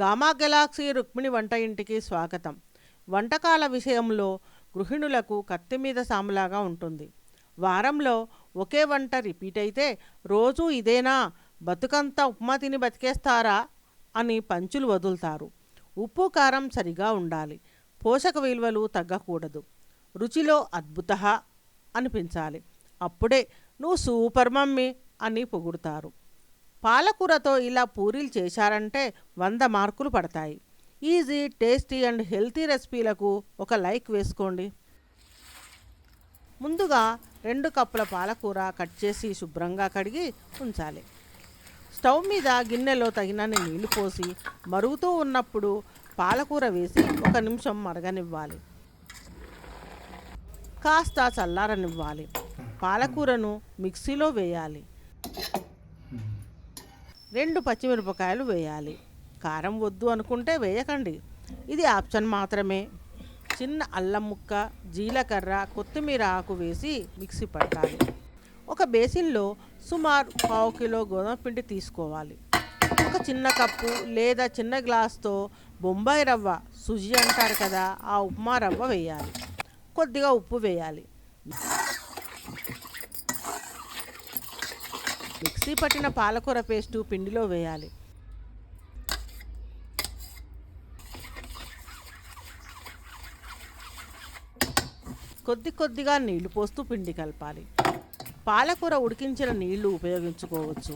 Gamma Galaxy Rukmini వంట ఇంటికి స్వాగతం. వంటకాల విషయంలో గృహిణులకు కత్తి మీద సాములాగా ఉంటుంది. వారంలో ఒకే వంట రిపీట్ అయితే రోజూ ఇదేనా? బతుకంతా ఉప్మా తిని బతికేస్తారా? అని పంచులు వదులుతారు. ఉప్పు కారం సరిగా ఉండాలి. పోషక విలువలు తగ్గకూడదు. రుచిలో అద్భుత అనిపించాలి. అప్పుడే నువ్వు సూపర్ మమ్మీ అని పొగుడుతారు. పాలకూరతో ఇలా పూరీలు చేశారంటే వంద మార్కులు పడతాయి. ఈజీ టేస్టీ అండ్ హెల్తీ రెసిపీలకు ఒక లైక్ వేసుకోండి. ముందుగా రెండు కప్పుల పాలకూర కట్ చేసి శుభ్రంగా కడిగి ఉంచాలి. స్టవ్ మీద గిన్నెలో తగినన్ని నీళ్ళు పోసి మరుగుతూ ఉన్నప్పుడు పాలకూర వేసి ఒక నిమిషం మరగనివ్వాలి. కాస్త చల్లారనివ్వాలి. పాలకూరను మిక్సీలో వేయాలి. రెండు పచ్చిమిరపకాయలు వేయాలి. కారం వద్దు అనుకుంటే వేయకండి. ఇది ఆప్షన్ మాత్రమే. చిన్న అల్లం ముక్క జీలకర్ర కొత్తిమీర ఆకు వేసి మిక్సీ పట్టాలి. ఒక బేసిన్లో సుమారు పావు కిలో గోధుమ పిండి తీసుకోవాలి. ఒక చిన్న కప్పు లేదా చిన్న గ్లాస్తో బొంబాయి రవ్వ సుజి అంటారు కదా ఆ ఉప్మా రవ్వ వేయాలి. కొద్దిగా ఉప్పు వేయాలి. మిక్సీ పట్టిన పాలకూర పేస్టు పిండిలో వేయాలి. కొద్ది కొద్దిగా నీళ్ళు పోస్తూ పిండి కలపాలి. పాలకూర ఉడికించిన నీళ్ళు ఉపయోగించుకోవచ్చు.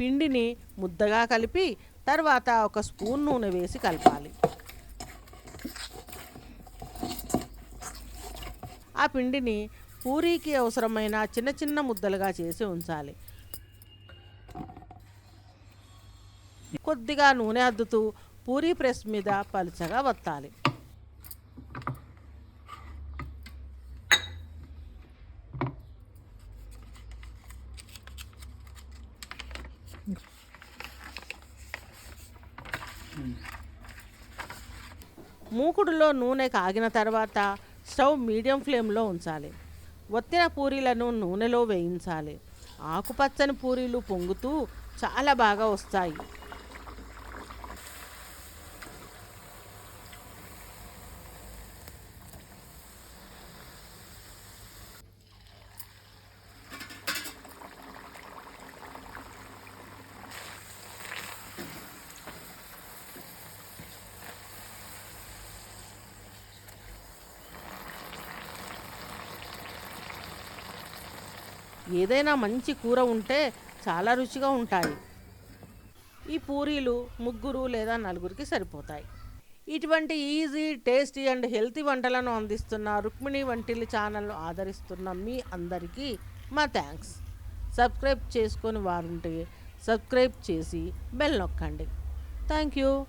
పిండిని ముద్దగా కలిపి తర్వాత ఒక స్పూన్ నూనె వేసి కలపాలి. ఆ పిండిని పూరీకి అవసరమైన చిన్న చిన్న ముద్దలుగా చేసి ఉంచాలి. కొద్దిగా నూనె అద్దుతూ పూరీ ప్రెస్ మీద పలుచగా వత్తాలి. మూకుడులో నూనె కాగిన తర్వాత స్టవ్ మీడియం ఫ్లేమ్లో ఉంచాలి. ఒత్తిన పూరీలను నూనెలో వేయించాలి. ఆకుపచ్చని పూరీలు పొంగుతూ చాలా బాగా వస్తాయి. ఏదైనా మంచి కూర ఉంటే చాలా రుచిగా ఉంటాయి. ఈ పూరీలు ముగ్గురు లేదా నలుగురికి సరిపోతాయి. ఇటువంటి ఈజీ టేస్టీ అండ్ హెల్తీ వంటలను అందిస్తున్న రుక్మిణి వంటిల్లి ఛానల్ను ఆదరిస్తున్న మీ అందరికీ మా థ్యాంక్స్. సబ్స్క్రైబ్ చేసుకొని వారుంటే సబ్స్క్రైబ్ చేసి బెల్ నొక్కండి. Thank you.